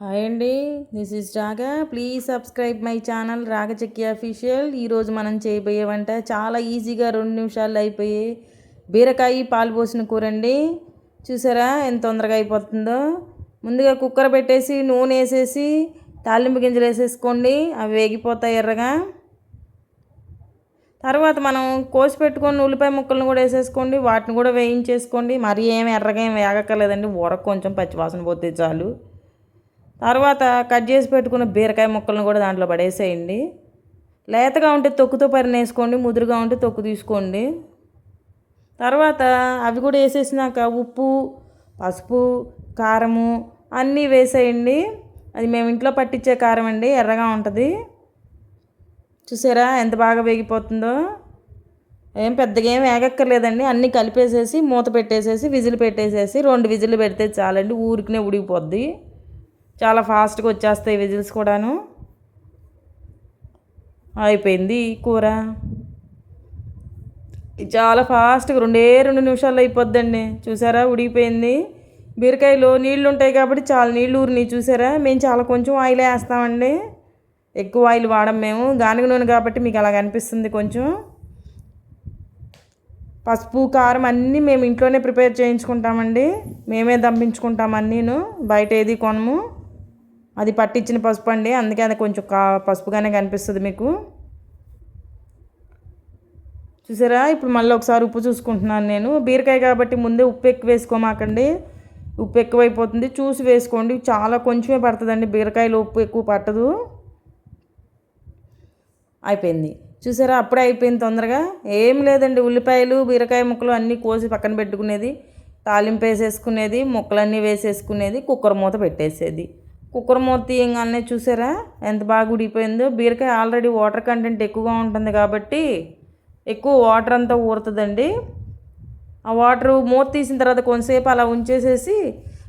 Hi అండి this is Raga please subscribe my channel Ragachakki official ఈరోజు మనం చేయబోయే వంట చాలా ఈజీగా రెండు నిమిషాలు అయిపోయి బీరకాయ పాలు పోసిన కూర అండి. చూసారా ఎంత తొందరగా అయిపోతుందో? ముందుగా కుక్కర్ పెట్టేసి నూనె వేసేసి తాలింపు గింజలు వేసేసుకోండి. అవి వేగిపోతాయి ఎర్రగా. తర్వాత మనం కోసి పెట్టుకొని ఉల్లిపాయ ముక్కలను కూడా వేసేసుకోండి. వాటిని కూడా వేయించేసుకోండి. మరీ ఏమి ఎర్రగా ఏమి వేగక్కర్లేదండి. ఊరకు కొంచెం పచ్చివాసన పోతే చాలు. తర్వాత కట్ చేసి పెట్టుకున్న బీరకాయ ముక్కలను కూడా దాంట్లో పడేసేయండి. లేతగా ఉంటే తొక్కుతో పరినేసుకోండి ముదురుగా ఉంటే తొక్కు తీసుకోండి. తర్వాత అవి కూడా వేసేసినాక ఉప్పు పసుపు కారము అన్నీ వేసేయండి. అది మేము ఇంట్లో పట్టించే కారం అండి ఎర్రగా ఉంటుంది. చూసారా ఎంత బాగా వేగిపోతుందో? ఏం పెద్దగా ఏం వేగక్కర్లేదండి. అన్నీ కలిపేసేసి మూత పెట్టేసేసి విజిల్ పెట్టేసేసి రెండు విజిల్ పెడితే చాలండి ఊరికినే ఉడికిపోద్ది. చాలా ఫాస్ట్గా వచ్చేస్తాయి విజిల్స్ కూడాను. అయిపోయింది కూర. చాలా ఫాస్ట్గా రెండే రెండు నిమిషాల్లో అయిపోద్దండి. చూసారా? ఉడికిపోయింది. బీరకాయలో నీళ్ళు ఉంటాయి కాబట్టి చాలా నీళ్ళు ఊరిని చూసారా? మేము చాలా కొంచెం ఆయిల్ వేస్తామండి. ఎక్కువ ఆయిల్ వాడం మేము. గానుగ నూనె కాబట్టి మీకు అలా అనిపిస్తుంది కొంచెం. పసుపు కారం అన్నీ మేము ఇంట్లోనే ప్రిపేర్ చేయించుకుంటామండి. మేమే దంపించుకుంటాం అన్నీను. బయట ఏది కొనము. అది పట్టించిన పసుపు అండి. అందుకే అది కొంచెం కా పసుపుగానే కనిపిస్తుంది మీకు. చూసారా? ఇప్పుడు మళ్ళీ ఒకసారి ఉప్పు చూసుకుంటున్నాను నేను. బీరకాయ కాబట్టి ముందే ఉప్పు ఎక్కువ వేసుకోమాకండి. ఉప్పు ఎక్కువైపోతుంది. చూసి వేసుకోండి. చాలా కొంచెమే పడుతుందండి. బీరకాయలో ఉప్పు ఎక్కువ పట్టదు. అయిపోయింది. చూసారా? అప్పుడే అయిపోయింది తొందరగా. ఏం లేదండి. ఉల్లిపాయలు బీరకాయ ముక్కలు అన్నీ కోసి పక్కన పెట్టుకునేది. తాలింపు వేసేసుకునేది ముక్కలన్నీ వేసేసుకునేది కుక్కర్ మూత పెట్టేసేది. కుక్కర్ మూత తీయంగానే చూసారా? ఎంత బాగా ఉడిపోయిందో బీరకాయ ఆల్రెడీ వాటర్ కంటెంట్ ఎక్కువగా ఉంటుంది కాబట్టి ఎక్కువ వాటర్ అంతా ఊరుతుందండి. ఆ వాటర్ మూత తీసిన తర్వాత కొంతసేపు అలా ఉంచేసేసి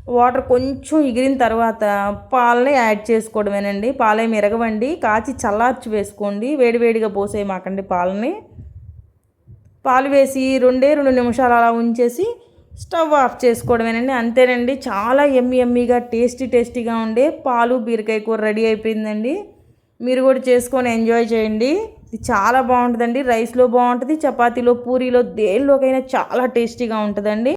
వాటర్ కొంచెం ఎగిరిన తర్వాత పాలని యాడ్ చేసుకోవడమేనండి. పాలే మిరగవండి. కాచి చల్లార్చి వేసుకోండి. వేడివేడిగా పోసేయమాకండి పాలని. పాలు వేసి రెండే రెండు నిమిషాలు అలా ఉంచేసి స్టవ్ ఆఫ్ చేసుకోవడమేనండి. అంతేనండి. చాలా ఎమ్మి ఎమ్మిగా టేస్టీ టేస్టీగా ఉండే పాలు బీరకాయ కూర రెడీ అయిపోయిందండి. మీరు కూడా చేసుకొని ఎంజాయ్ చేయండి. ఇది చాలా బాగుంటుందండి. రైస్లో బాగుంటుంది చపాతీలో పూరీలో దేనిలోకైనా చాలా టేస్టీగా ఉంటుందండి.